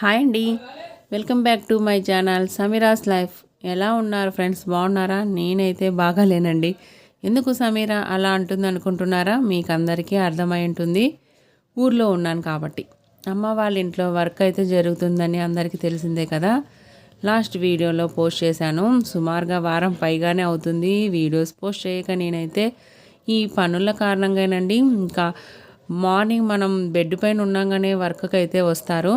Hi అండి. Welcome back to my channel Sameera's life. ఎలా ఉన్నారు ఫ్రెండ్స్? బాగున్నారా? నేనైతే బాగాలేనండి. ఎందుకు సమీరా అలా అంటుంది అనుకుంటున్నారా? మీకు అందరికీ అర్థమై ఉంటుంది. ఊర్లో ఉన్నాను కాబట్టి. అమ్మ వాళ్ళ ఇంట్లో వర్క్ అయితే జరుగుతుందని అందరికీ తెలిసిందే కదా. లాస్ట్ వీడియోలో పోస్ట్ చేశాను. సుమారుగా వారం పైగానే అవుతుంది వీడియోస్ పోస్ట్ చేయక నేనైతే ఈ పనుల కారణంగానండి. ఇంకా మార్నింగ్ మనం బెడ్ పైన ఉన్నాగానే వర్క్కి అయితే వస్తారు.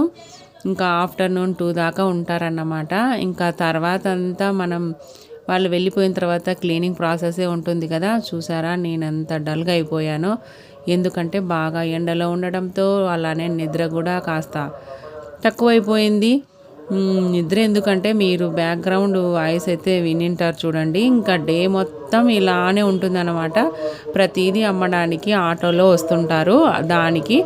ఇంకా ఆఫ్టర్నూన్ టూ దాకా ఉంటారన్నమాట. ఇంకా తర్వాత అంతా మనం వాళ్ళు వెళ్ళిపోయిన తర్వాత క్లీనింగ్ ప్రాసెసే ఉంటుంది కదా. చూసారా? నేను అంత డల్గా అయిపోయానో. ఎందుకంటే బాగా ఎండలో ఉండడంతో అలానే నిద్ర కూడా కాస్త తక్కువైపోయింది. నిద్ర ఎందుకంటే మీరు బ్యాక్గ్రౌండ్ వాయిస్ అయితే వినింటారు చూడండి. ఇంకా డే మొత్తం ఇలానే ఉంటుందన్నమాట. ప్రతిదీ అమ్మడానికి ఆటోలో వస్తుంటారు. దానికి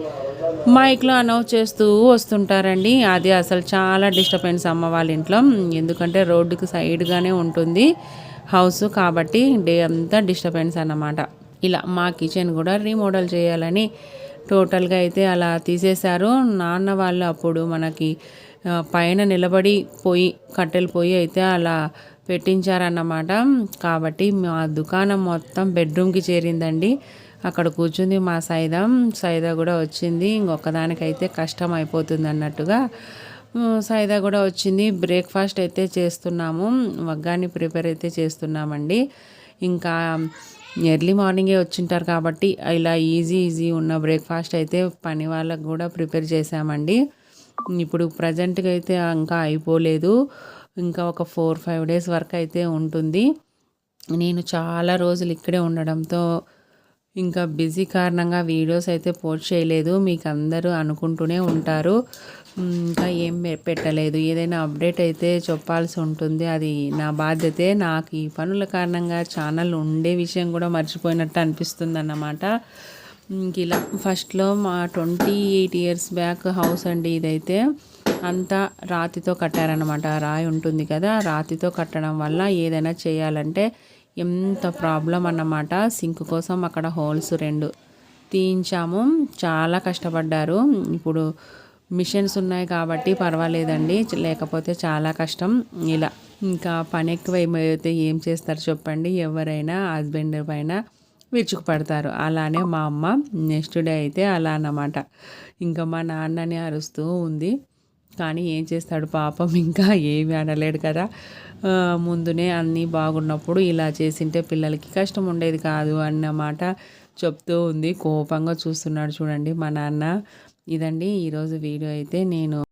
మైక్లో అనౌన్స్ చేస్తూ వస్తుంటారండి. అది అసలు చాలా డిస్టర్బెన్స్ అమ్మ వాళ్ళ ఇంట్లో. ఎందుకంటే రోడ్డుకి సైడ్గానే ఉంటుంది హౌస్ కాబట్టి డే అంతా డిస్టర్బెన్స్ అన్నమాట. ఇలా మా కిచెన్ కూడా రీమోడల్ చేయాలని టోటల్గా అయితే అలా తీసేశారు. నాన్న వాళ్ళు అప్పుడు మనకి పైన నిలబడి పోయి కట్టెలు పోయి అయితే అలా పెట్టించారన్నమాట. కాబట్టి మా దుకాణం మొత్తం బెడ్రూమ్కి చేరిందండి. అక్కడ కూర్చుంది మా సైదా. సైదా కూడా వచ్చింది. ఇంకొకదానికైతే కష్టం అయిపోతుంది అన్నట్టుగా సైదా కూడా వచ్చింది. బ్రేక్ఫాస్ట్ అయితే చేస్తున్నాము. వగ్గాన్ని ప్రిపేర్ అయితే చేస్తున్నామండి. ఇంకా ఎర్లీ మార్నింగే వచ్చింటారు కాబట్టి ఇలా ఈజీ ఈజీ ఉన్న బ్రేక్ఫాస్ట్ అయితే పని వాళ్ళకు కూడా ప్రిపేర్ చేసామండి ఇప్పుడు ప్రజెంట్గా అయితే ఇంకా అయిపోలేదు. ఇంకా ఒక ఫోర్ ఫైవ్ డేస్ వరకు అయితే ఉంటుంది. నేను చాలా రోజులు ఇక్కడే ఉండడంతో ఇంకా బిజీ కారణంగా వీడియోస్ అయితే పోస్ట్ చేయలేదు. మీకు అందరూ అనుకుంటూనే ఉంటారు. ఇంకా ఏం పెట్టలేదు. ఏదైనా అప్డేట్ అయితే చెప్పాల్సి ఉంటుంది. అది నా బాధ్యతే. నాకు ఈ పనుల కారణంగా ఛానల్ ఉండే విషయం కూడా మర్చిపోయినట్టు అనిపిస్తుంది అన్నమాట ఇలా ఫస్ట్లో మా twenty eight years back house అండి ఇదైతే. అంతా రాతితో కట్టారనమాట రాయి ఉంటుంది కదా రాతితో కట్టడం వల్ల ఏదైనా చేయాలంటే ఎంత ప్రాబ్లం అన్నమాట. సింక్ కోసం అక్కడ హోల్స్ రెండు తీయించాము. చాలా కష్టపడ్డారు. ఇప్పుడు మిషన్స్ ఉన్నాయి కాబట్టి పర్వాలేదండి. లేకపోతే చాలా కష్టం. ఇలా ఇంకా పని ఎక్కువైతే ఏం చేస్తారు చెప్పండి? ఎవరైనా హస్బెండ్ పైన విరుచుకు పడతారు. అలానే మా అమ్మ. నెక్స్ట్ డే అయితే అలా అన్నమాట. ఇంకా మా నాన్నని అరుస్తూ ఉంది. కానీ ఏం చేస్తాడు పాపం ఇంకా ఏమి అనలేడు కదా. ముందునే అన్నీ బాగున్నప్పుడు ఇలా చేసింటే పిల్లలకి కష్టం ఉండేది కాదు అన్నమాట చెప్తూ ఉంది. కోపంగా చూస్తున్నాడు చూడండి మా నాన్న. ఇదండి ఈరోజు వీడియో అయితే నేను